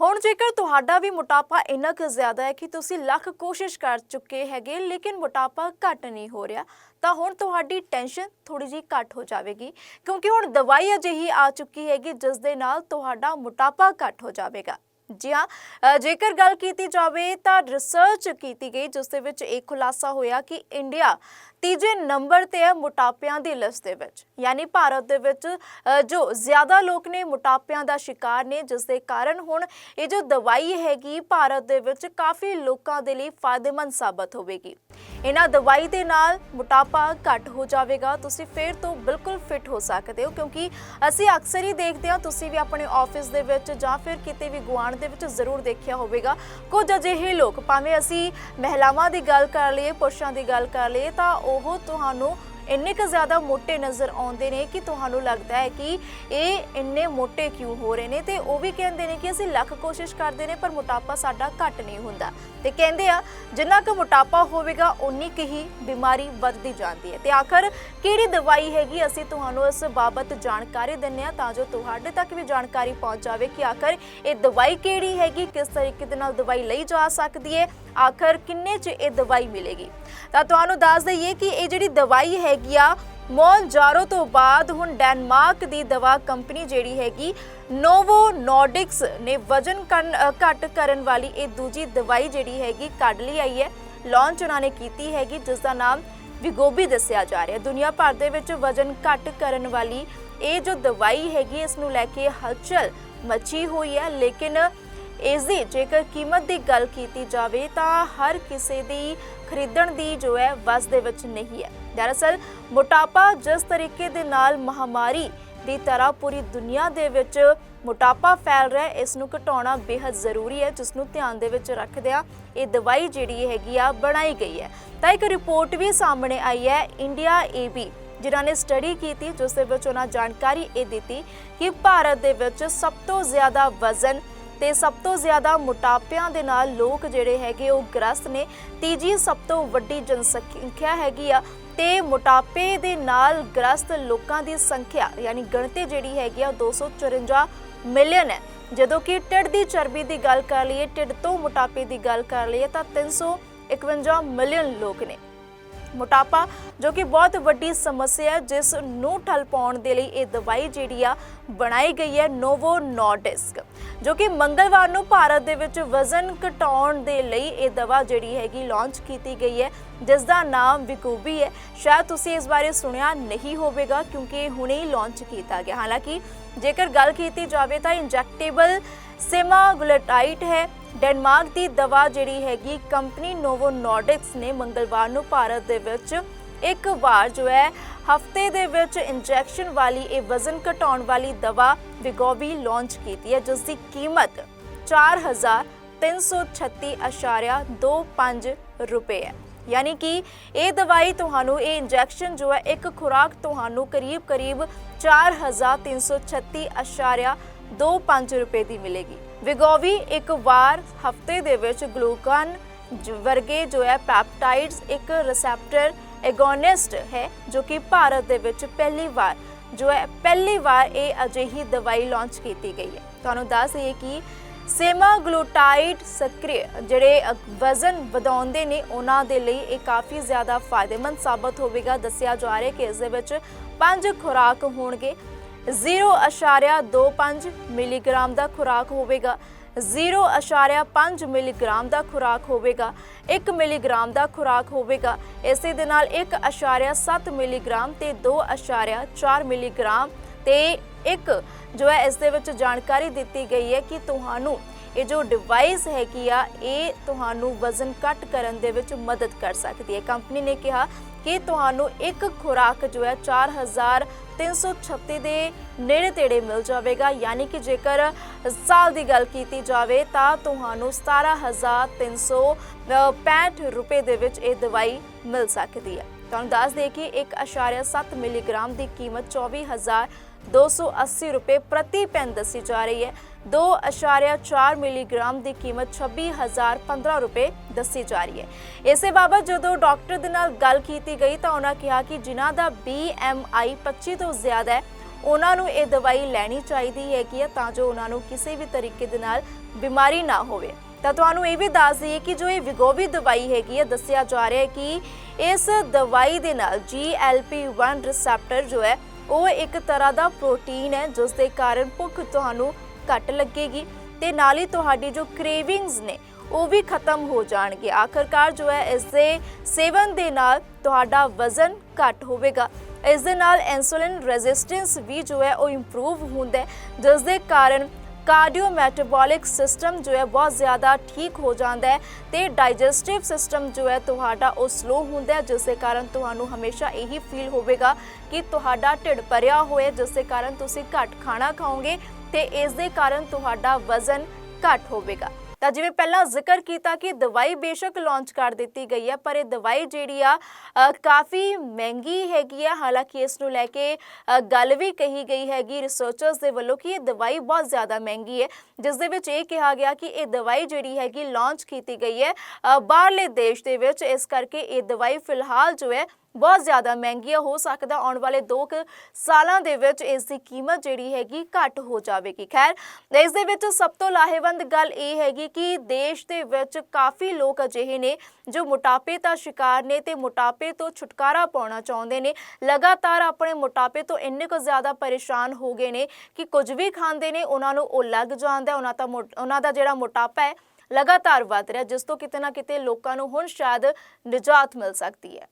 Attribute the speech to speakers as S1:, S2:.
S1: ਹੁਣ ਜੇਕਰ ਤੁਹਾਡਾ ਵੀ ਮੋਟਾਪਾ ਇੰਨਾ ਕੁ ਜ਼ਿਆਦਾ ਹੈ ਕਿ ਤੁਸੀਂ ਲੱਖ ਕੋਸ਼ਿਸ਼ ਕਰ ਚੁੱਕੇ ਹੈਗੇ, ਲੇਕਿਨ ਮੋਟਾਪਾ ਘਟ ਨਹੀਂ ਹੋ ਰਿਹਾ, ਤਾਂ ਹੁਣ ਤੁਹਾਡੀ ਟੈਨਸ਼ਨ ਥੋੜੀ ਜਿਹੀ ਘਟ ਹੋ ਜਾਵੇਗੀ। ਕਿਉਂਕਿ ਹੁਣ ਦਵਾਈ ਅਜਿਹੀ ਆ ਚੁੱਕੀ ਹੈਗੀ, ਜਿਸ ਦੇ ਨਾਲ ਤੁਹਾਡਾ ਮੋਟਾਪਾ ਘਟ ਹੋ ਜਾਵੇਗਾ। ਜੀ ਹਾਂ ਜੇਕਰ ਗੱਲ ਕੀਤੀ ਜਾਵੇ ਤਾਂ ਰਿਸਰਚ ਕੀਤੀ ਗਈ, ਜਿਸ ਦੇ ਵਿੱਚ ਇਹ ਖੁਲਾਸਾ ਹੋਇਆ ਕਿ ਇੰਡੀਆ ਤੀਜੇ ਨੰਬਰ ਤੇ ਹੈ ਮੋਟਾਪਿਆਂ ਦੀ ਲਿਸਟ ਦੇ ਵਿੱਚ। ਯਾਨੀ ਭਾਰਤ ਦੇ ਵਿੱਚ ਜੋ ਜ਼ਿਆਦਾ ਲੋਕ ਨੇ ਮੋਟਾਪਿਆਂ ਦਾ ਸ਼ਿਕਾਰ ਨੇ, ਜਿਸ ਦੇ ਕਾਰਨ ਹੁਣ ਇਹ ਜੋ ਦਵਾਈ ਹੈਗੀ ਭਾਰਤ ਦੇ ਵਿੱਚ ਕਾਫੀ ਲੋਕਾਂ ਦੇ ਲਈ ਫਾਇਦੇਮੰਦ ਸਾਬਤ ਹੋਵੇਗੀ। ਇਹਨਾਂ ਦਵਾਈ ਦੇ ਨਾਲ ਮੋਟਾਪਾ ਘੱਟ ਹੋ ਜਾਵੇਗਾ, ਤੁਸੀਂ ਫਿਰ ਤੋਂ ਬਿਲਕੁਲ ਫਿਟ ਹੋ ਸਕਦੇ ਹੋ, ਕਿਉਂਕਿ ਅਸੀਂ ਅਕਸਰ ਹੀ ਦੇਖਦੇ ਹਾਂ, ਤੁਸੀਂ ਵੀ ਆਪਣੇ ਆਫਿਸ ਦੇ ਵਿੱਚ ਜਾਂ ਫਿਰ ਕਿਤੇ ਵੀ ਗੁਆਂਢ ਦੇ ਵਿੱਚ ਜ਼ਰੂਰ ਦੇਖਿਆ ਹੋਵੇਗਾ। ਕੁਝ ਅਜਿਹੇ ਲੋਕ, ਭਾਵੇਂ ਅਸੀਂ ਮਹਿਲਾਵਾਂ ਦੀ ਗੱਲ ਕਰ ਲਈਏ, ਪੁਰਸ਼ਾਂ ਦੀ ਗੱਲ ਕਰ ਲਈਏ, ਤਾਂ ਉਹ ਤੁਹਾਨੂੰ ਇੰਨੇ ਕੁ ਜ਼ਿਆਦਾ ਮੋਟੇ ਨਜ਼ਰ ਆਉਂਦੇ ਨੇ ਕਿ ਤੁਹਾਨੂੰ ਲੱਗਦਾ ਹੈ ਕਿ ਇਹ ਇੰਨੇ ਮੋਟੇ ਕਿਉਂ ਹੋ ਰਹੇ ਨੇ? ਤੇ ਉਹ ਵੀ ਕਹਿੰਦੇ ਨੇ ਕਿ ਅਸੀਂ ਲੱਖ ਕੋਸ਼ਿਸ਼ ਕਰਦੇ ਨੇ, ਪਰ ਮੋਟਾਪਾ ਸਾਡਾ ਘੱਟ ਨਹੀਂ ਹੁੰਦਾ। ਤੇ ਕਹਿੰਦੇ ਆ, ਜਿੰਨਾ ਕੁ ਮੋਟਾਪਾ ਹੋਵੇਗਾ ਉਨੀ ਕੁ ਹੀ ਬਿਮਾਰੀ ਵੱਧਦੀ ਜਾਂਦੀ ਹੈ। ਤੇ ਆਖਰ ਕਿਹੜੀ ਦਵਾਈ ਹੈਗੀ? ਅਸੀਂ ਤੁਹਾਨੂੰ ਇਸ ਬਾਬਤ ਜਾਣਕਾਰੀ ਦਿੰਨੇ ਆ ਤਾਂ ਜੋ ਤੁਹਾਡੇ ਤੱਕ ਵੀ ਜਾਣਕਾਰੀ ਪਹੁੰਚ ਜਾਵੇ ਕਿ ਆਖਰ ਇਹ ਦਵਾਈ ਕਿਹੜੀ ਹੈਗੀ, ਕਿਸ ਤਰੀਕੇ ਦੇ ਨਾਲ ਦਵਾਈ ਲਈ ਜਾ ਸਕਦੀ ਹੈ, ਆਖਰ ਕਿੰਨੇ ਚ ਇਹ ਦਵਾਈ ਮਿਲੇਗੀ? ਤਾਂ ਤੁਹਾਨੂੰ ਦੱਸ ਦਈਏ ਕਿ ਇਹ ਜਿਹੜੀ ਦਵਾਈ ਹੈ ਹੈਗੀ ਆ। ਮੌਨਜਾਰੋ ਤੋਂ ਬਾਅਦ ਹੁਣ ਡੈਨਮਾਰਕ ਦੀ ਦਵਾ ਕੰਪਨੀ ਜਿਹੜੀ ਹੈਗੀ, ਨੋਵੋ ਨੋਰਡਿਕਸ ਨੇ ਵਜਨ ਕਨ- ਘੱਟ ਕਰਨ ਵਾਲੀ ਇਹ ਦੂਜੀ ਦਵਾਈ ਜਿਹੜੀ ਹੈਗੀ ਕੱਢ ਲਈ ਆਈ ਹੈ। ਲਾਂਚ ਉਹਨਾਂ ਨੇ ਕੀਤੀ ਹੈਗੀ, ਜਿਸ ਦਾ ਨਾਮ ਵਿਗੋਬੀ ਦੱਸਿਆ ਜਾ ਰਿਹਾ। ਹੈ ਦੁਨੀਆ ਭਰ ਦੇ ਵਿੱਚ ਵਜਨ ਘੱਟ ਕਰਨ ਵਾਲੀ ਇਹ ਜੋ ਦਵਾਈ ਹੈਗੀ, ਇਸ ਨੂੰ ਲੈ ਕੇ ਹਲਚਲ ਮਚੀ ਹੋਈ ਹੈ, ਲੇਕਿਨ ਇਸ ਦੀ ਜੇਕਰ ਕੀਮਤ ਦੀ ਗੱਲ ਕੀਤੀ ਜਾਵੇ ਤਾਂ ਹਰ ਕਿਸੇ ਦੀ ਖਰੀਦਣ ਦੀ ਜੋ ਹੈ ਵਸ ਦੇ ਵਿੱਚ ਨਹੀਂ ਹੈ। ਦਰਅਸਲ, ਮੋਟਾਪਾ ਜਿਸ ਤਰੀਕੇ ਦੇ ਨਾਲ ਮਹਾਮਾਰੀ ਦੀ ਤਰ੍ਹਾਂ ਪੂਰੀ ਦੁਨੀਆ ਦੇ ਵਿੱਚ ਮੋਟਾਪਾ ਫੈਲ ਰਿਹਾ ਇਸ ਨੂੰ ਘਟਾਉਣਾ ਬੇहद ਜ਼ਰੂਰੀ ਹੈ, ਜਿਸ ਨੂੰ ਧਿਆਨ ਦੇ ਵਿੱਚ ਰੱਖਦਿਆਂ ਇਹ ਦਵਾਈ ਜਿਹੜੀ ਹੈਗੀ ਆ ਬਣਾਈ ਗਈ ਹੈ। ਤਾਂ ਇੱਕ ਰਿਪੋਰਟ ਵੀ ਸਾਹਮਣੇ ਆਈ ਹੈ, ਇੰਡੀਆ ਏਬੀ ਜਿਨ੍ਹਾਂ ਨੇ ਸਟੱਡੀ ਕੀਤੀ, ਜਿਸ ਦੇ ਵਿੱਚ ਉਹਨਾਂ ਜਾਣਕਾਰੀ ਇਹ ਦਿੱਤੀ ਕਿ ਭਾਰਤ ਦੇ ਵਿੱਚ ਸਭ ਤੋਂ ਜ਼ਿਆਦਾ ਵਜ਼ਨ ਤੇ ਸਭ ਤੋਂ ਜ਼ਿਆਦਾ ਮੋਟਾਪਿਆਂ ਦੇ ਨਾਲ ਲੋਕ ਜਿਹੜੇ ਹੈਗੇ ਉਹ ਗ੍ਰਸਤ ਨੇ। ਤੀਜੀ ਸਭ ਤੋਂ ਵੱਡੀ ਜਨਸੰਖਿਆ ਹੈਗੀ ਆ ਤੇ ਮੋਟਾਪੇ ਦੇ ਨਾਲ ਗ੍ਰਸਤ ਲੋਕਾਂ ਦੀ ਸੰਖਿਆ ਯਾਨੀ ਗਣਤੀ ਜਿਹੜੀ ਹੈਗੀ ਆ 254 ਮਿਲੀਅਨ ਹੈ। ਜਦੋਂ ਕਿ ਢਿੱਡ ਦੀ ਚਰਬੀ ਦੀ ਗੱਲ ਕਰ ਲਈਏ, ਢਿੱਡ ਤੋਂ ਮੋਟਾਪੇ ਦੀ ਗੱਲ ਕਰ ਲਈਏ ਤਾਂ 351 ਮਿਲੀਅਨ ਲੋਕ ਨੇ। ਮੋਟਾਪਾ, ਜੋ ਕਿ ਬਹੁਤ ਵੱਡੀ ਸਮੱਸਿਆ ਹੈ, ਜਿਸ ਨੂੰ ਠੱਲ ਪਾਉਣ ਦੇ ਲਈ ਇਹ ਦਵਾਈ ਜਿਹੜੀ ਆ ਬਣਾਈ ਗਈ ਹੈ ਨੋਵੋ ਨੋਰਡਿਸਕ ਜੋ ਕਿ ਮੰਗਲਵਾਰ ਨੂੰ ਭਾਰਤ ਦੇ ਵਿੱਚ ਵਜ਼ਨ ਘਟਾਉਣ ਦੇ ਲਈ ਇਹ ਦਵਾ ਜਿਹੜੀ ਹੈਗੀ ਲਾਂਚ ਕੀਤੀ ਗਈ ਹੈ, ਜਿਸ ਦਾ ਨਾਮ ਵਿਕੂਬੀ ਹੈ। ਸ਼ਾਇਦ ਤੁਸੀਂ ਇਸ ਬਾਰੇ ਸੁਣਿਆ ਨਹੀਂ ਹੋਵੇਗਾ, ਕਿਉਂਕਿ ਇਹ ਹੁਣੇ ਹੀ ਲਾਂਚ ਕੀਤਾ ਗਿਆ। ਹਾਲਾਂਕਿ ਜੇਕਰ ਗੱਲ ਕੀਤੀ ਜਾਵੇ ਤਾਂ ਇੰਜੈਕਟੇਬਲ ਸੇਮਾਗਲੂਟਾਈਡ ਹੈ। ਡੈਨਮਾਰਕ ਦੀ ਦਵਾ ਜਿਹੜੀ ਹੈਗੀ, ਕੰਪਨੀ ਨੋਵੋ ਨੋਰਡਿਕਸ ਨੇ ਮੰਗਲਵਾਰ ਨੂੰ ਭਾਰਤ ਦੇ ਵਿੱਚ ਇੱਕ ਵਾਰ ਜੋ ਹੈ, ਹਫ਼ਤੇ ਦੇ ਵਿੱਚ ਇੰਜੈਕਸ਼ਨ ਵਾਲੀ, ਇਹ ਵਜ਼ਨ ਘਟਾਉਣ ਵਾਲੀ ਦਵਾ ਵਿਗੋਵੀ ਲਾਂਚ ਕੀਤੀ ਹੈ ਜਿਸ ਦੀ ਕੀਮਤ 4336.25 ਰੁਪਏ ਹੈ। ਯਾਨੀ ਕਿ ਇਹ ਦਵਾਈ ਤੁਹਾਨੂੰ, ਇਹ ਇੰਜੈਕਸ਼ਨ ਜੋ ਹੈ, ਇੱਕ ਖੁਰਾਕ ਤੁਹਾਨੂੰ ਕਰੀਬ-ਕਰੀਬ 4336.25 ਰੁਪਏ ਦੀ ਮਿਲੇਗੀ। ਵਿਗੋਵੀ ਇੱਕ ਵਾਰ ਹਫ਼ਤੇ ਦੇ ਵਿੱਚ ਗਲੂਕਾਨ ਵਰਗੇ ਜੋ ਹੈ ਪੈਪਟਾਈਡਸ ਇੱਕ ਰਿਸੈਪਟਰ ਐਗੋਨਿਸਟ ਹੈ ਜੋ ਕਿ ਭਾਰਤ ਦੇ ਵਿੱਚ ਪਹਿਲੀ ਵਾਰ ਜੋ ਹੈ ਪਹਿਲੀ ਵਾਰ ਇਹ ਅਜਿਹੀ ਦਵਾਈ ਲਾਂਚ ਕੀਤੀ ਗਈ ਹੈ। ਤੁਹਾਨੂੰ ਦੱਸ ਦਈਏ ਕਿ ਸੇਮਾਗਲੂਟਾਈਡ ਸਕ੍ਰਿय ਜਿਹੜੇ ਵਜ਼ਨ ਵਧਾਉਂਦੇ ਨੇ, ਉਹਨਾਂ ਦੇ ਲਈ ਇਹ ਕਾਫੀ ਜ਼ਿਆਦਾ ਫਾਇਦੇਮੰਦ ਸਾਬਤ ਹੋਵੇਗਾ। ਦੱਸਿਆ ਜਾ ਰਿਹਾ ਕਿ ਇਸ ਦੇ ਵਿੱਚ ਪੰਜ ਖੁਰਾਕ ਹੋਣਗੇ। 0.25 ਮਿਲੀਗ੍ਰਾਮ ਦਾ ਖੁਰਾਕ ਹੋਵੇਗਾ। 0.5 ਮਿਲੀਗ੍ਰਾਮ ਦਾ ਖੁਰਾਕ ਹੋਵੇਗਾ। 1 ਮਿਲੀਗ੍ਰਾਮ ਦਾ ਖੁਰਾਕ ਹੋਵੇਗਾ। ਇਸੇ ਦੇ ਨਾਲ 1.7 ਮਿਲੀਗ੍ਰਾਮ ਤੇ 2.4 ਮਿਲੀਗ੍ਰਾਮ ਤੇ ਇੱਕ ਜੋ ਹੈ, ਇਸ ਦੇ ਵਿੱਚ ਜਾਣਕਾਰੀ ਦਿੱਤੀ ਗਈ ਹੈ ਕਿ ਤੁਹਾਨੂੰ ਇਹ ਜੋ ਡਿਵਾਈਸ ਹੈਗੀ ਆ, ਇਹ ਤੁਹਾਨੂੰ ਵਜ਼ਨ ਘੱਟ ਕਰਨ ਦੇ ਵਿੱਚ ਮਦਦ ਕਰ ਸਕਦੀ ਹੈ। ਕੰਪਨੀ ਨੇ ਕਿਹਾ ਕਿ ਤੁਹਾਨੂੰ ਇੱਕ ਖੁਰਾਕ ਜੋ ਹੈ 4336 ਦੇ ਨੇੜੇ ਤੇੜੇ ਮਿਲ ਜਾਵੇਗਾ। ਯਾਨੀ ਕਿ ਜੇਕਰ ਸਾਲ ਦੀ ਗੱਲ ਕੀਤੀ ਜਾਵੇ, ਤਾਂ ਤੁਹਾਨੂੰ 17365 ਰੁਪਏ ਦੇ ਵਿੱਚ ਇਹ ਦਵਾਈ ਮਿਲ ਸਕਦੀ ਹੈ। ਤੁਹਾਨੂੰ ਦੱਸ ਦੇ ਕਿ 1.7 ਮਿਲੀਗ੍ਰਾਮ ਦੀ ਕੀਮਤ 24280 ਰੁਪਏ ਪ੍ਰਤੀ ਪੈਨ ਦੱਸੀ ਜਾ ਰਹੀ ਹੈ। 2.4 ਮਿਲੀਗ੍ਰਾਮ ਦੀ ਕੀਮਤ 26015 ਰੁਪਏ ਦੱਸੀ ਜਾ ਰਹੀ ਹੈ। ਇਸੇ ਬਾਬਤ ਜਦੋਂ ਡਾਕਟਰ ਦੇ ਨਾਲ ਗੱਲ ਕੀਤੀ ਗਈ ਤਾਂ ਉਹਨਾਂ ਕਿਹਾ ਕਿ ਜਿਨ੍ਹਾਂ ਦਾ BMI 25 ਤੋਂ ਜ਼ਿਆਦਾ ਹੈ, ਉਹਨਾਂ ਨੂੰ ਇਹ ਦਵਾਈ ਲੈਣੀ ਚਾਹੀਦੀ ਹੈਗੀ ਹੈ ਤਾਂ ਜੋ ਉਹਨਾਂ ਨੂੰ ਕਿਸੇ ਵੀ ਤਰੀਕੇ ਦੇ ਨਾਲ ਬਿਮਾਰੀ ਨਾ ਹੋਵੇ। ਤਾਂ ਤੁਹਾਨੂੰ ਇਹ ਵੀ ਦੱਸ ਦਈਏ ਕਿ ਜੋ ਇਹ ਵਿਗੋਵੀ ਦਵਾਈ ਹੈਗੀ ਹੈ, ਦੱਸਿਆ ਜਾ ਰਿਹਾ ਹੈ ਕਿ ਇਸ ਦਵਾਈ ਦੇ ਨਾਲ GLP-1 ਰਿਸੈਪਟਰ ਜੋ ਹੈ ਉਹ ਇੱਕ ਤਰ੍ਹਾਂ ਦਾ ਪ੍ਰੋਟੀਨ ਹੈ, ਜਿਸ ਦੇ ਕਾਰਨ ਭੁੱਖ ਤੁਹਾਨੂੰ ਘੱਟ ਲੱਗੇਗੀ ਤੇ ਨਾਲ ਹੀ ਤੁਹਾਡੀ ਜੋ ਕ੍ਰੇਵਿੰਗਸ ਨੇ, ਉਹ ਵੀ ਖਤਮ ਹੋ ਜਾਣਗੇ। ਆਖਰਕਾਰ ਜੋ ਹੈ, ਇਸ ਦੇ ਸੇਵਨ ਦੇ ਨਾਲ ਤੁਹਾਡਾ ਵਜ਼ਨ ਘੱਟ ਹੋਵੇਗਾ। ਇਸ ਦੇ ਨਾਲ ਇਨਸੂਲਿਨ ਰੈਜ਼ਿਸਟੈਂਸ ਵੀ ਜੋ ਹੈ, ਉਹ ਇੰਪਰੂਵ ਹੁੰਦਾ ਹੈ, ਜਿਸ ਦੇ ਕਾਰਨ ਕਾਰਡੀਓ ਮੈਟਾਬੋਲਿਕ ਸਿਸਟਮ ਜੋ ਹੈ ਬਹੁਤ ਜ਼ਿਆਦਾ ਠੀਕ ਹੋ ਜਾਂਦਾ ਹੈ ਤੇ ਡਾਈਜੈਸਟਿਵ ਸਿਸਟਮ ਜੋ ਹੈ ਤੁਹਾਡਾ ਉਹ ਸਲੋ ਹੁੰਦਾ ਹੈ, ਜਿਸ ਦੇ ਕਾਰਨ ਤੁਹਾਨੂੰ ਹਮੇਸ਼ਾ ਇਹੀ ਫੀਲ ਹੋਵੇਗਾ ਕਿ ਤੁਹਾਡਾ ਢਿੱਡ ਭਰਿਆ ਹੋਇਆ ਜਿਸ ਦੇ ਕਾਰਨ ਤੁਸੀਂ ਘੱਟ ਖਾਣਾ ਖਾਓਗੇ ਤੇ ਇਸ ਦੇ ਕਾਰਨ ਤੁਹਾਡਾ ਵਜ਼ਨ ਘੱਟ ਹੋਵੇਗਾ। ਤਾਂ ਜਿਵੇਂ ਪਹਿਲਾਂ ਜ਼ਿਕਰ ਕੀਤਾ ਕਿ ਦਵਾਈ ਬੇਸ਼ੱਕ ਲਾਂਚ ਕਰ ਦਿੱਤੀ ਗਈ ਹੈ, ਪਰ ਇਹ ਦਵਾਈ ਜਿਹੜੀ ਆ ਕਾਫੀ ਮਹਿੰਗੀ ਹੈਗੀ ਆ। ਹਾਲਾਂਕਿ ਇਸ ਨੂੰ ਲੈ ਕੇ ਗੱਲ ਵੀ ਕਹੀ ਗਈ ਹੈਗੀ ਰਿਸਰਚਰਸ ਦੇ ਵੱਲੋਂ ਕਿ ਇਹ ਦਵਾਈ ਬਹੁਤ ਜ਼ਿਆਦਾ ਮਹਿੰਗੀ ਹੈ। ਜਿਸ ਦੇ ਵਿੱਚ ਇਹ ਕਿਹਾ ਗਿਆ ਕਿ ਇਹ ਦਵਾਈ ਜਿਹੜੀ ਹੈਗੀ ਲਾਂਚ ਕੀਤੀ ਗਈ ਹੈ ਬਾਹਰਲੇ ਦੇਸ਼ ਦੇ ਵਿੱਚ। ਇਸ ਕਰਕੇ ਇਹ ਦਵਾਈ ਫਿਲਹਾਲ ਜੋ ਹੈ ਬਹੁਤ ਜ਼ਿਆਦਾ ਮਹਿੰਗੀਆਂ ਹੋ ਸਕਦਾ ਆਉਣ ਵਾਲੇ 2 ਸਾਲਾਂ ਦੇ ਵਿੱਚ ਇਸ ਦੀ ਕੀਮਤ ਜਿਹੜੀ ਹੈਗੀ ਘੱਟ ਹੋ ਜਾਵੇਗੀ। ਖੈਰ, ਇਸ ਦੇ ਵਿੱਚ ਸਭ ਤੋਂ ਲਾਹੇਵੰਦ ਗੱਲ ਇਹ ਹੈਗੀ ਕਿ ਦੇਸ਼ ਦੇ ਵਿੱਚ ਕਾਫੀ ਲੋਕ ਅਜਿਹੇ ਨੇ ਜੋ ਮੋਟਾਪੇ ਦਾ ਸ਼ਿਕਾਰ ਨੇ ਤੇ ਮੋਟਾਪੇ ਤੋਂ ਛੁਟਕਾਰਾ ਪਾਉਣਾ ਚਾਹੁੰਦੇ ਨੇ। ਲਗਾਤਾਰ ਆਪਣੇ ਮੋਟਾਪੇ ਤੋਂ ਇੰਨੇ ਕੁ ਜ਼ਿਆਦਾ ਪਰੇਸ਼ਾਨ ਹੋ ਗਏ ਨੇ ਕਿ ਕੁਝ ਵੀ ਖਾਂਦੇ ਨੇ, ਉਹਨਾਂ ਨੂੰ ਉਹ ਲੱਗ ਜਾਂਦਾ ਉਹਨਾਂ ਦਾ ਉਹਨਾਂ ਦਾ ਜਿਹੜਾ ਮੋਟਾਪਾ ਹੈ ਲਗਾਤਾਰ ਵੱਧ ਰਿਹਾ, ਜਿਸ ਤੋਂ ਕਿਤੇ ਨਾ ਕਿਤੇ ਲੋਕਾਂ ਨੂੰ ਹੁਣ ਸ਼ਾਇਦ ਨਿਜਾਤ ਮਿਲ ਸਕਦੀ ਹੈ।